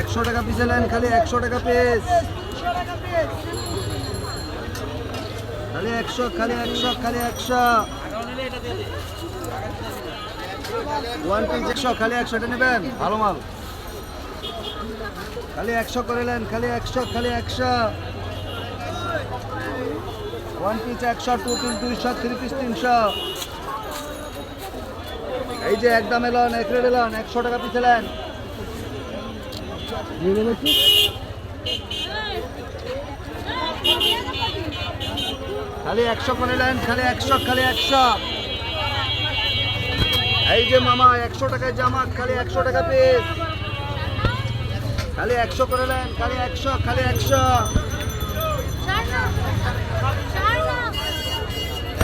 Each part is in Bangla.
একশো টাকা পিসে নেন, খালি একশো টাকা পিস খালি একশো খালি একশো খালি একশো। ওয়ান পিস একশো, খালি একশো এটা নেবেন, ভালো মাল। খালি একশো করে নেন, খালি একশো খালি একশো। ওয়ান পিস একশো টু পিস দুইশো থ্রি পিস তিনশো। এই যে একদম এলন এক রেড এলন একশো টাকা পিস এলেন খালি একশো করে নেন খালি একশো খালি একশো। এই যে মামা একশো টাকায় জামা খালি একশো টাকা পিস খালি একশো করে নেন খালি একশো খালি একশো।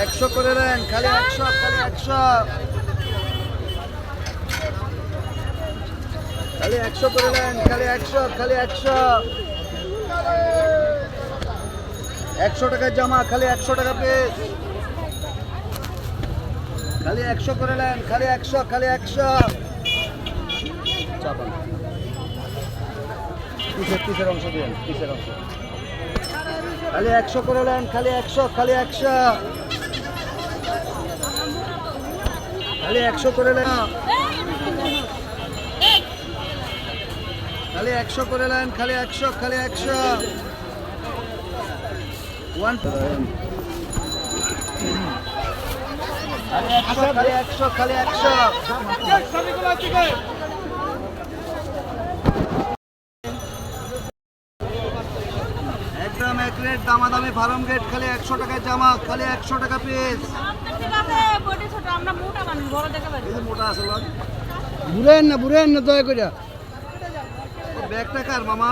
একশো করে নেন খালি একশো খালি একশো। খালি একশো করে নেন, খালি একশো খালি একশো। একশো টাকার জামা, খালি একশো টাকা পিস খালি একশো করে নেন, খালি একশো খালি একশো। চাপান পিসের অংশ দিন পিসের খালি একশো করে নেন, খালি একশো খালি একশো। খালি একশো করে নেন। খালি একশো করে নেন খালি একশো খালি একশো। ওয়ান খালি একশো খালি একশো একদম এক রেট দামাদামি ফার্ম গেট খালি একশো টাকায় জামা খালি একশো টাকা পিস মোটা আছে বুড়েন না বুড়েন না দয়া করে ব্যাগটা কার মামা?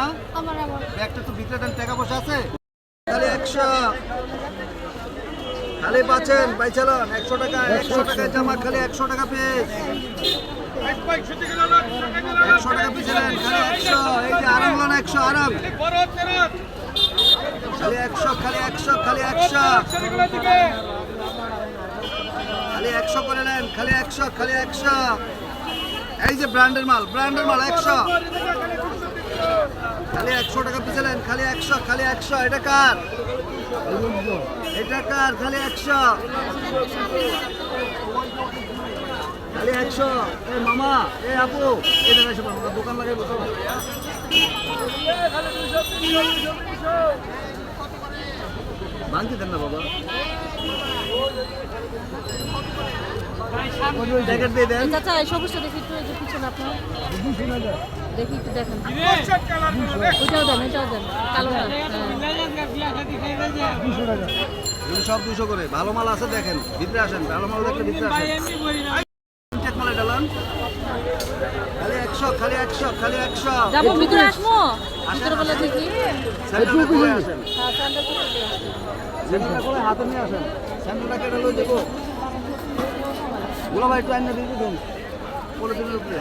ব্যাগটা তো ভিতরে দেন টাকা পয়সা আছে? খালি একশো। খালি পাচ্ছেন বাই চালান একশো টাকা একশো টাকায় জামা খালি একশো টাকা পিস একশো টাকা পিস নেন খালি একশো। এই যে আরাম লন একশো আরাম। খালি একশো খালি একশো খালি একশো। খালি একশো করে নেন খালি একশো খালি একশো। এই যে ব্র্যান্ডের মাল ব্র্যান্ডের মাল একশো। খালি একশো টাকা পিছলেন খালি একশো খালি একশো। এটা কার? এটা কার? খালি একশো। খালি একশো। এ মামা এ আপু। এই জায়গায় এসে বসো, দোকান লাগাই বসো। ভাঙতে দেন না বাবা। চাচা এই সবুজটা দেখি একটু এই যে পিছনে আপনার। দেখি একটু দেখেন। ওইটাও দেন ওইটাও দেন। কালো সব দুশো করে। ভালো মাল আছে দেখেন। ভিতরে আসেন ভালো মাল দেখলে ভিতরে আসেন। ডালান। খালি একশো খালি একশো খালি একশো। যাব ভিতরে আসব? ভিতরে বলে দেখি। খুলে আসেন। হ্যাঁ স্যান্ডেল খুলে হাতে নিয়ে আসেন। স্যান্ডেলটা কেটে লই দেবো। গুলো ভাই একটু আইনা দিয়ে দিন পলিথিনের উপরে।